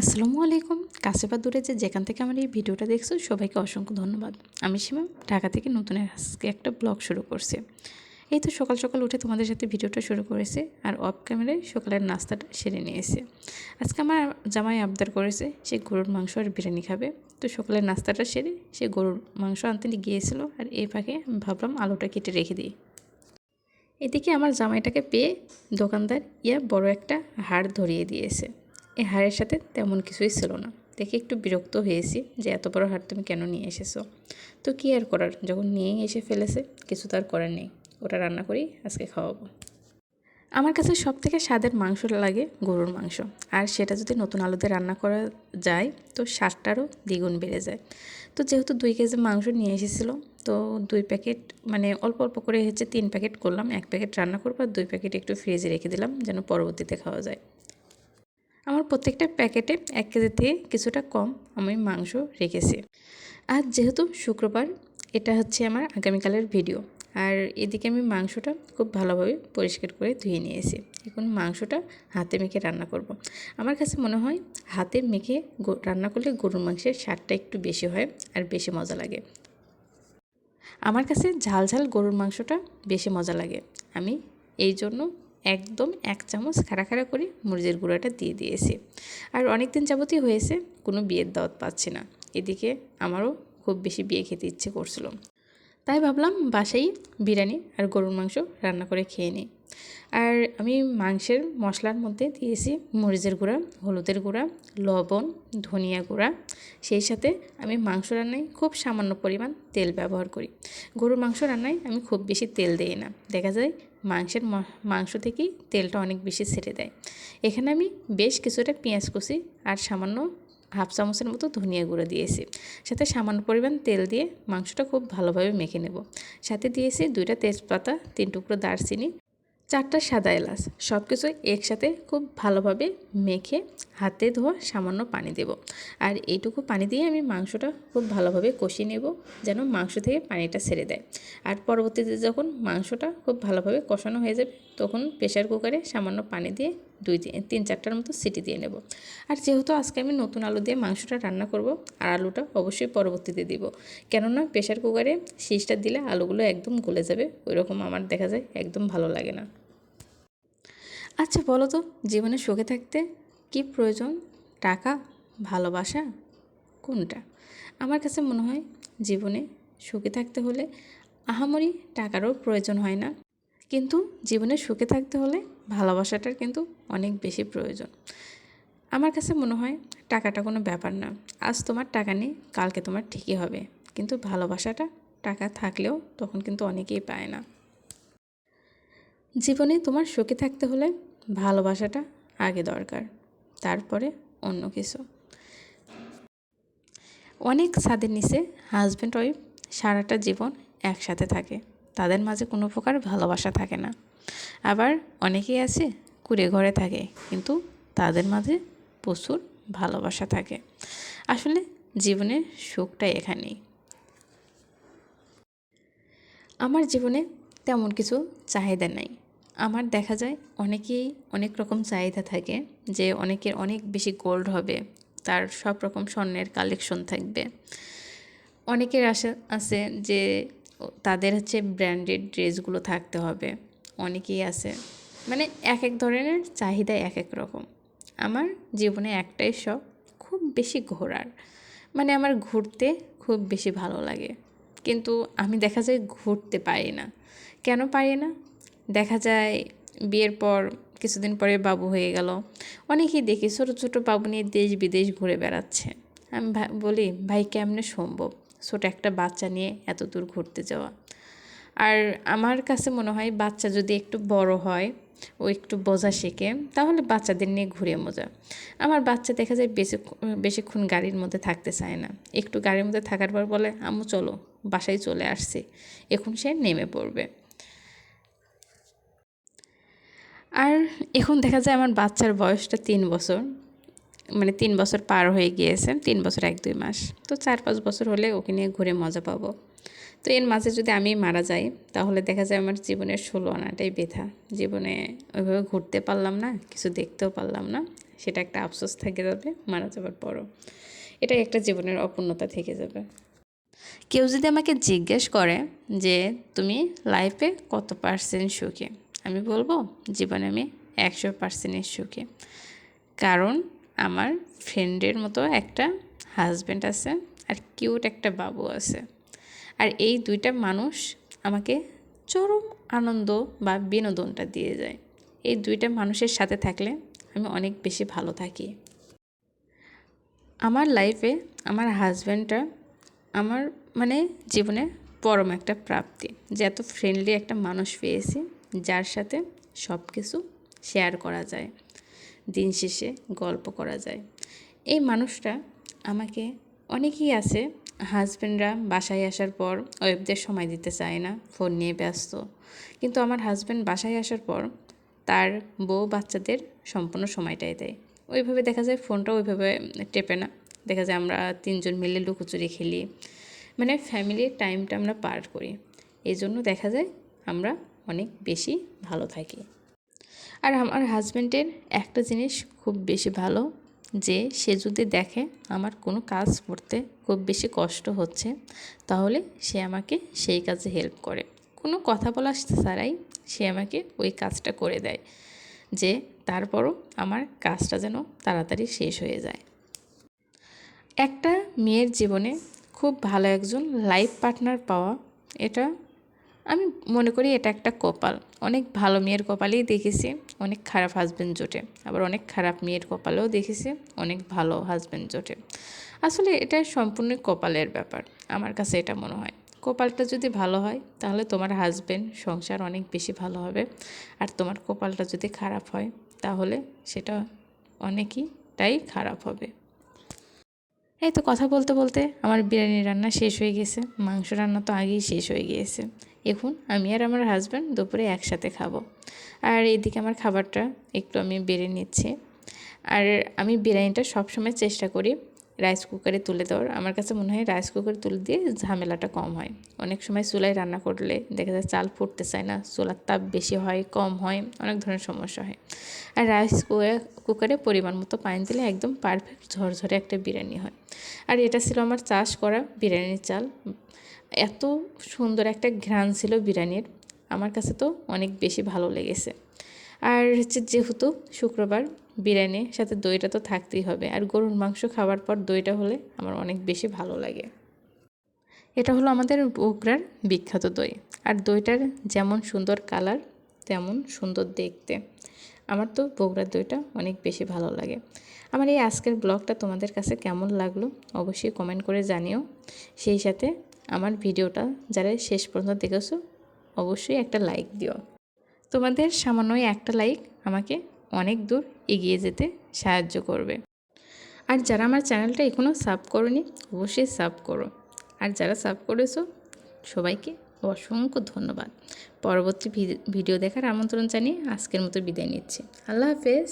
আসসালামু আলাইকুম। কাছে বা দূরে যে যেখান থেকে আমার এই ভিডিওটা দেখছ, সবাইকে অসংখ্য ধন্যবাদ। আমি সীমা, ঢাকা থেকে নতুন আজকে একটা ব্লগ শুরু করছি। এই তো সকাল সকাল উঠে তোমাদের সাথে ভিডিওটা শুরু করেছে আর অফ ক্যামেরায় সকালের নাস্তাটা সেরে নিয়েছে। আজকে আমার জামাই আবদার করেছে সে গরুর মাংস আর বিরিয়ানি খাবে। তো সকালের নাস্তাটা সেরে সে গরুর মাংস আনতে গিয়েছিল আর এই ফাঁকে আমি ভাবলাম আলুটা কেটে রেখে দিই। এদিকে আমার জামাইটাকে পেয়ে দোকানদার ইয়া বড় একটা হাড় ধরিয়ে দিয়েছে। এই হাড়ের সাথে তেমন কিছুই ছিল না। দেখে একটু বিরক্ত হয়েছি যে এত বড় হাড় তুমি কেন নিয়ে এসেছ? তো কী আর করার? যখন নিয়েই এসে ফেলেছে, কিছু তো আর করার নেই। ওটা রান্না করেই আজকে খাওয়াবো। আমার কাছে সব থেকে স্বাদের মাংস লাগে গরুর মাংস। আর সেটা যদি নতুন আলুতে রান্না করা যায়, তো স্বাদটারও দ্বিগুণ বেড়ে যায়। তো যেহেতু দুই কেজি মাংস নিয়ে এসেছিল, তো দুই প্যাকেট মানে অল্প অল্প করে হচ্ছে তিন প্যাকেট করলাম। এক প্যাকেট রান্না করব আর দুই প্যাকেট একটু ফ্রিজে রেখে দিলাম, যেন পরবর্তীতে খাওয়া যায়। আমার প্রত্যেকটা প্যাকেটে এক কেজি থেকে কিছুটা কম আমি মাংস রেখেছি। আর যেহেতু শুক্রবার, এটা হচ্ছে আমার আগামীকালের ভিডিও। আর এদিকে আমি মাংসটা খুব ভালোভাবে পরিষ্কার করে ধুয়ে নিয়েছি। এখন মাংসটা হাতে মেখে রান্না করব। আমার কাছে মনে হয় হাতে মেখে রান্না করলে গরুর মাংসের স্বাদটা একটু বেশি হয় আর বেশি মজা লাগে। আমার কাছে ঝাল ঝাল গরুর মাংসটা বেশি মজা লাগে। আমি এই জন্য একদম এক চামচ খাড়া খাড়া করে মরিচের গুঁড়াটা দিয়ে দিয়েছি। আর অনেক দিন যাবতই হয়েছে, কোনো বিয়ের দাওয়াত পাচ্ছি না। এদিকে আমারও খুব বেশি বিয়ে খেতে ইচ্ছে করছিল। তাই ভাবলাম বাসাই বিরিয়ানি আর গরুর মাংস রান্না করে খেয়ে নিই। আর আমি মাংসের মশলার মধ্যে দিয়েছি মরিচের গুঁড়া, হলুদের গুঁড়া, লবণ, ধনিয়া গুঁড়া। সেই সাথে আমি মাংস রান্নায় খুব সামান্য পরিমাণ তেল ব্যবহার করি। গরুর মাংস রান্নায় আমি খুব বেশি তেল দিই না। দেখা যায় মাংসের মাংস থেকেই তেলটা অনেক বেশি ছেড়ে দেয়। এখানে আমি বেশ কিছুটা পেঁয়াজ কুচি আর সামান্য হাফ চামচের মতো ধনিয়া গুঁড়ো দিয়েছি। সাথে সামান্য পরিমাণ তেল দিয়ে মাংসটা খুব ভালোভাবে মেখে নেব। সাথে দিয়েছি দুইটা তেজপাতা, তিন টুকরো দারচিনি চারটা সাদা এলাচ সব কিছু একসাথে খুব ভালোভাবে মেখে হাতে ধোয়া সামান্য পানি দেব। আর এইটুকু পানি দিয়ে আমি মাংসটা খুব ভালোভাবে কষিয়ে নেব যেন মাংস থেকে পানিটা ছেড়ে দেয়। আর পরবর্তীতে যখন মাংসটা খুব ভালোভাবে কষানো হয়ে যাবে, তখন প্রেশার কুকারে সামান্য পানি দিয়ে দুই তিন চারটার মতো সিটি দিয়ে নেব। আর যেহেতু আজকে আমি নতুন আলু দিয়ে মাংসটা রান্না করব, আর আলুটা অবশ্যই পরবর্তীতে দিব। কেননা প্রেশার কুকারে শীষটা দিলে আলুগুলো একদম গলে যাবে ওই রকম আমার দেখা যায় একদম ভালো লাগে না। আচ্ছা বলো তো, জীবনে সুখে থাকতে কি প্রয়োজন? টাকা? ভালোবাসা? কোনটা? আমার কাছে মনে হয় জীবনে সুখে থাকতে হলে আহামরি টাকারও প্রয়োজন হয় না। কিন্তু জীবনে সুখে থাকতে হলে ভালোবাসাটার কিন্তু অনেক বেশি প্রয়োজন। আমার কাছে মনে হয় টাকাটা কোনো ব্যাপার না। আজ তোমার টাকা নেই, কালকে তোমার ঠিকই হবে। কিন্তু ভালোবাসাটা টাকা থাকলেও তখন কিন্তু অনেকেই পায় না। জীবনে তোমার সুখে থাকতে হলে ভালোবাসাটা আগে দরকার, তারপরে অন্য কিছু। অনেক ছাদের নিচে হাজব্যান্ড ওয়াইফ সারাটা জীবন একসাথে থাকে। তাদের মাঝে কোনো প্রকার ভালোবাসা থাকে না। আবার অনেকেই আছে, কুড়ে ঘরে থাকে, কিন্তু তাদের মাঝে প্রচুর ভালোবাসা থাকে। আসলে জীবনের সুখটাই এখানেই। আমার জীবনে তেমন কিছু চাহিদা নাই। আমার দেখা যায় অনেকেই অনেক রকম চাহিদা থাকে যে অনেকের অনেক বেশি গোল্ড হবে, তার সব রকম স্বর্ণের কালেকশন থাকবে। অনেকের আশা আছে যে তাদের হচ্ছে ব্র্যান্ডেড ড্রেসগুলো থাকতে হবে। অনেকেই আছে। মানে এক এক ধরনের চাহিদা এক এক রকম। আমার জীবনে একটাই শখ, খুব বেশি ঘোরার। মানে আমার ঘুরতে খুব বেশি ভালো লাগে। কিন্তু আমি দেখা যায় ঘুরতে পারি না। কেন পারি না? দেখা যায় বিয়ের পর কিছুদিন পরে বাবু হয়ে গেল। অনেকেই দেখি ছোটো ছোটো বাবু নিয়ে দেশ বিদেশ ঘুরে বেড়াচ্ছে। আমি বলি, ভাই, কেমনে সম্ভব? ছোটো একটা বাচ্চা নিয়ে এত দূর ঘুরতে যাওয়া। আর আমার কাছে মনে হয় বাচ্চা যদি একটু বড় হয়, ও একটু বোঝা শেখে, তাহলে বাচ্চাদের নিয়ে ঘুরে মজা। আমার বাচ্চা দেখা যায় বেশি বেশিক্ষণ গাড়ির মধ্যে থাকতে চায় না। একটু গাড়ির মধ্যে থাকার পর বলে, আম্মু, চলো, বাসায় চলে আসছে। এখন সে নেমে পড়বে। আর এখন দেখা যায় আমার বাচ্চার বয়সটা তিন বছর। মানে তিন বছর পার হয়ে গিয়েছে, তিন বছর এক দুই মাস। তো চার পাঁচ বছর হলে ওকে নিয়ে ঘুরে মজা পাবো। তো এর মাঝে যদি আমি মারা যাই, তাহলে দেখা যায় আমার জীবনের ষোলো আনাটাই বেথা। জীবনে ওইভাবে ঘুরতে পারলাম না, কিছু দেখতেও পারলাম না। সেটা একটা আফসোস থেকে যাবে মারা যাবার পরও। এটা একটা জীবনের অপূর্ণতা থেকে যাবে। কেউ যদি আমাকে জিজ্ঞেস করে যে, তুমি লাইফে কত পার্সেন্ট সুখী? আমি বলব, জীবনে আমি একশো পার্সেন্টের সুখী। কারণ আমার ফ্রেন্ডের মতো একটা হাজব্যান্ড আছে আর কিউট একটা বাবু আছে। আর এই দুইটা মানুষ আমাকে চরম আনন্দ বা বিনোদনটা দিয়ে যায়। এই দুইটা মানুষের সাথে থাকলে আমি অনেক বেশি ভালো থাকি। আমার লাইফে আমার হাজব্যান্ডটা আমার মানে জীবনে পরম একটা প্রাপ্তি। যে এত ফ্রেন্ডলি একটা মানুষ পেয়েছি, যার সাথে সব কিছু শেয়ার করা যায়। দিন শেষে গল্প করা যায়। এই মানুষটা আমাকে অনেকেই আছে হাজব্যান্ডরা বাসায় আসার পর ওয়েবদের সময় দিতে চায় না, ফোন নিয়ে ব্যস্ত। কিন্তু আমার হাজব্যান্ড বাসায় আসার পর তার বউ বাচ্চাদের সম্পূর্ণ সময়টাই দেয়। ওইভাবে দেখা যায় ফোনটা ওইভাবে টেপে না। দেখা যায় আমরা তিনজন মিলে লুকোচুরি খেলি। মানে ফ্যামিলির টাইমটা আমরা পার করি। এই জন্য দেখা যায় আমরা অনেক বেশি ভালো থাকি। আর আমার হাজব্যান্ডের একটা জিনিস খুব বেশি ভালো যে সে যদি দেখে আমার কোনো কাজ করতে খুব বেশি কষ্ট হচ্ছে, তাহলে সে আমাকে সেই কাজে হেল্প করে। কোনো কথা বলা ছাড়াই সে আমাকে ওই কাজটা করে দেয়, যে তারপরও আমার কাজটা যেন তাড়াতাড়ি শেষ হয়ে যায়। একটা মেয়ের জীবনে খুব ভালো একজন লাইফ পার্টনার পাওয়া, এটা আমি মনে করি এটা একটা কপাল। অনেক ভালো মেয়ের কপালেই দেখেছি। অনেক খারাপ হাজব্যান্ড জোটে। আবার অনেক খারাপ মেয়ের কপালেও দেখেছি অনেক ভালো হাজব্যান্ড জোটে। আসলে এটা সম্পূর্ণ কপালের ব্যাপার, আমার কাছে এটা মনে হয়। কপালটা যদি ভালো হয়, তাহলে তোমার হাজব্যান্ড সংসার অনেক বেশি ভালো হবে। আর তোমার কপালটা যদি খারাপ হয়, তাহলে সেটা অনেকইটাই খারাপ হবে। এই তো কথা বলতে বলতে আমার বিরিয়ানি রান্না শেষ হয়ে গেছে। মাংস রান্না তো আগেই শেষ হয়ে গিয়েছে। এখন আমি আর আমার হাজব্যান্ড দুপুরে একসাথে খাব। আর এদিকে আমার খাবারটা একটু আমি বেড়ে নিচ্ছি। আর আমি বিরিয়ানিটা সবসময় চেষ্টা করি রাইস কুকারে তুলে দেওয়ার। আমার কাছে মনে হয় রাইস কুকারে তুলে দিয়ে ঝামেলাটা কম হয়। অনেক সময় চুলায় রান্না করলে দেখা যায় চাল ফুটতে চায় না, চুলার তাপ বেশি হয়, কম হয়, অনেক ধরনের সমস্যা হয়। আর রাইস কুকারে পরিমাণ মতো পানি দিলে একদম পারফেক্ট ঝরঝরে একটা বিরিয়ানি হয়। আর এটা ছিল আমার চাষ করা বিরিয়ানির চাল। এত সুন্দর একটা ঘ্রাণ ছিল বিরিয়ানির। আমার কাছে তো অনেক বেশি ভালো লেগেছে। আর হচ্ছে যেহেতু শুক্রবার, বিরিয়ানির সাথে দইটা তো থাকতেই হবে। আর গরুর মাংস খাওয়ার পর দইটা হলে আমার অনেক বেশি ভালো লাগে। এটা হলো আমাদের বগুড়ার বিখ্যাত দই। আর দইটার যেমন সুন্দর কালার, তেমন সুন্দর দেখতে। আমার তো বগুড়ার দইটা অনেক বেশি ভালো লাগে। আমার এই আজকের ব্লগটা তোমাদের কাছে কেমন লাগল অবশ্যই কমেন্ট করে জানিও। সেই সাথে আমার ভিডিওটা যারা শেষ পর্যন্ত দেখেছ, অবশ্যই একটা লাইক দিও। তোমাদের সামান্যই একটা লাইক আমাকে অনেক দূর এগিয়ে যেতে সাহায্য করবে। আর যারা আমার চ্যানেলটা এখনও সাব করনি, অবশ্যই সাব করো। আর যারা সাব করেছ, সবাইকে অসংখ্য ধন্যবাদ। পরবর্তী ভিডিও দেখার আমন্ত্রণ জানিয়ে আজকের মতো বিদায় নিচ্ছি। আল্লাহ হাফেজ।